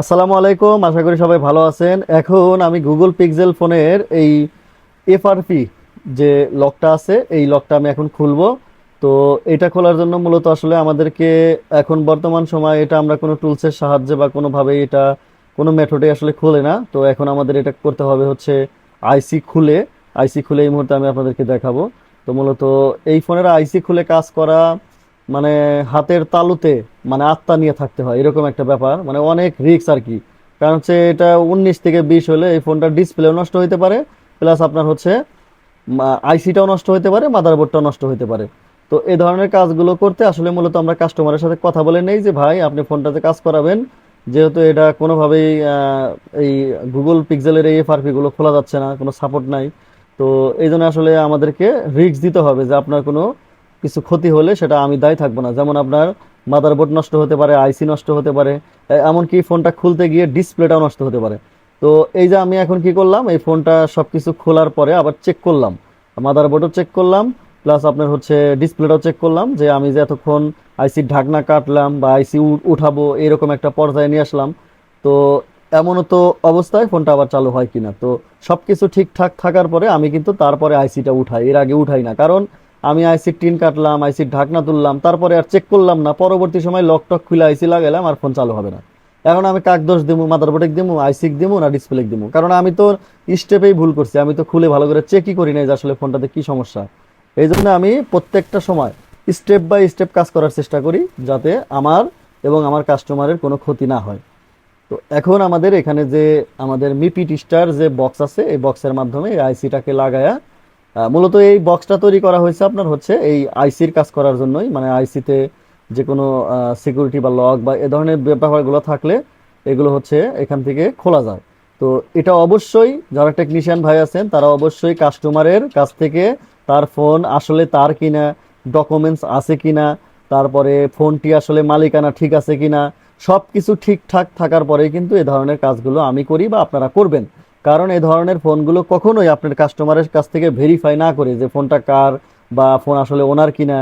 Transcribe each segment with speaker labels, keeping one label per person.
Speaker 1: আসসালামু আলাইকুম, আশা করি সবাই ভালো আছেন। এখন আমি গুগল পিক্সেল ফোনের এই এফআরপি যে লকটা আছে, এই লকটা আমি এখন খুলবো। তো এটা খোলার জন্য মূলত আসলে আমাদেরকে এখন বর্তমান সময় এটা আমরা কোনো টুলসের সাহায্যে বা কোনোভাবে এটা, কোনো মেথডে আসলে খুলে না। তো এখন আমাদের এটা করতে হবে হচ্ছে আইসি খুলে। আইসি খুলে এই মুহূর্তে আমি আপনাদেরকে দেখাবো। তো মূলত এই ফোনের আইসি খুলে কাজ করা মানে হাতের তালুতে মানে আত্মা নিয়ে থাকতে হয়, এরকম একটা ব্যাপার। মানে অনেক রিস্ক আর কি। কারণ হচ্ছে এটা উনিশ থেকে বিশ হলে এই ফোনটার ডিসপ্লেও নষ্ট হতে পারে প্লাস আপনার হচ্ছে আইসিটাও নষ্ট হতে পারে মাদারবোর্ডটাও নষ্ট হতে পারে। তো এই ধরনের কাজগুলো করতে আসলে মূলত আমরা কাস্টমারের সাথে কথা বলে নেই যে, ভাই, আপনি ফোনটাতে কাজ করাবেন। যেহেতু এটা কোনোভাবেই এই গুগল পিক্সেলের এই এফআরপি গুলো খোলা যাচ্ছে না, কোনো সাপোর্ট নাই। তো এই জন্য আসলে আমাদেরকে রিস্ক দিতে হবে যে আপনার কোনো কিছু ক্ষতি হলে সেটা আমি দায়ী থাকব না। যেমন আপনার মাদারবোর্ড নষ্ট হতে পারে আইসি নষ্ট হতে পারে এমনকি ফোনটা খুলতে গিয়ে ডিসপ্লেটাও নষ্ট হতে পারে। তো এই যে আমি এখন কি করলাম, এই ফোনটা সবকিছু খোলার পরে আবার চেক করলাম। মাদারবোর্ডও চেক করলাম প্লাস আপনার হচ্ছে ডিসপ্লেটাও চেক করলাম, যে আমি যে এতক্ষণ আইসির ঢাকনা কাটলাম বা আইসি উঠাবো, এরকম একটা পর্যায়ে নিয়ে আসলাম। তো এমনও তো অবস্থায় ফোনটা আবার চালু হয় কিনা। তো সবকিছু ঠিকঠাক থাকার পরে আমি কিন্তু তারপরে আইসিটা উঠাই। এর আগে উঠাই না। কারণ আমি আইসির টিন কাটলাম আইসির ঢাকনা তুললাম, তারপরে আর চেক করলাম না। পরবর্তী সময় লক টক খুলে আইসি লাগাইলাম, আর ফোন চালু হবে না। এখন আমি কাক দোষ দিমু মাদারবোর্ডে দিমু আইসিক দিমু, না ডিসপ্লে দিমু? কারণ আমি তো স্টেপেই ভুল করছি, আমি তো খুলে ভালো করে চেকই করি নাই যে আসলে ফোনটাতে কি সমস্যা। এই জন্য আমি প্রত্যেকটা সময় স্টেপ বাই স্টেপ কাজ করার চেষ্টা করি, যাতে আমার এবং আমার কাস্টমারের কোনো ক্ষতি না হয়। তো এখন আমাদের এখানে যে আমাদের মিপি টিস্টার যে বক্স আছে, এই বক্সের মাধ্যমে আইসিটাকে লাগায়া মূলত এই বক্সটা তৈরি করা হয়েছে আপনার হচ্ছে এই আইসির কাজ করার জন্যই। মানে আইসিতে যে কোনো সিকিউরিটি বা লক বা এ ধরনের ব্যাপারগুলো থাকলে এগুলো হচ্ছে এখান থেকে খোলা যায়। তো এটা অবশ্যই যারা টেকনিশিয়ান ভাই আছেন, তারা অবশ্যই কাস্টমারের কাছ থেকে তার ফোন আসলে তার কিনা ডকুমেন্টস আছে কিনা, তারপরে ফোনটি আসলে মালিকানা ঠিক আছে কিনা সব কিছু ঠিকঠাক থাকার পরেই কিন্তু এ ধরনের কাজগুলো আমি করি বা আপনারা করবেন। কারণ এই ধরনের ফোনগুলো কখনোই আপনার কাস্টমারের কাছ থেকে ভেরিফাই না করে যে ফোনটা কার বা ফোন আসলে ওনার কিনা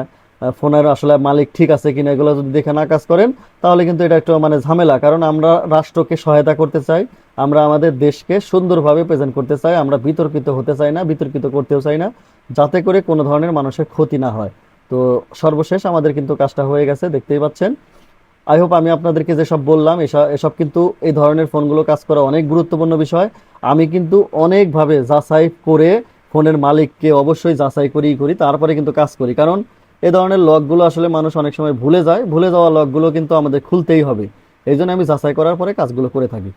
Speaker 1: ফোনের আসলে মালিক ঠিক আছে কিনা, এগুলো যদি দেখে না কাজ করেন, তাহলে কিন্তু এটা একটু মানে ঝামেলা। কারণ আমরা রাষ্ট্রকে সহায়তা করতে চাই, আমরা আমাদের দেশকে সুন্দরভাবে প্রেজেন্ট করতে চাই, আমরা বিতর্কিত হতে চাই না, বিতর্কিত করতেও চাই না, যাতে করে কোনো ধরনের মানুষের ক্ষতি না হয়। তো সর্বশেষ আমাদের কিন্তু কাজটা হয়ে গেছে, দেখতেই পাচ্ছেন। আই হোপ আমি আপনাদেরকে যেসব বললাম, এসব কিন্তু এই ধরনের ফোনগুলো কাজ করা অনেক গুরুত্বপূর্ণ বিষয়। আমি কিন্তু অনেকভাবে যাচাই করে ফোনের মালিককে অবশ্যই যাচাই করি করি, তারপরে কিন্তু কাজ করি। কারণ এ ধরনের লকগুলো আসলে মানুষ অনেক সময় ভুলে যায়। ভুলে যাওয়া লকগুলো কিন্তু আমাদের খুলতেই হবে। এই জন্য আমি যাচাই করার পরে কাজগুলো করে থাকি।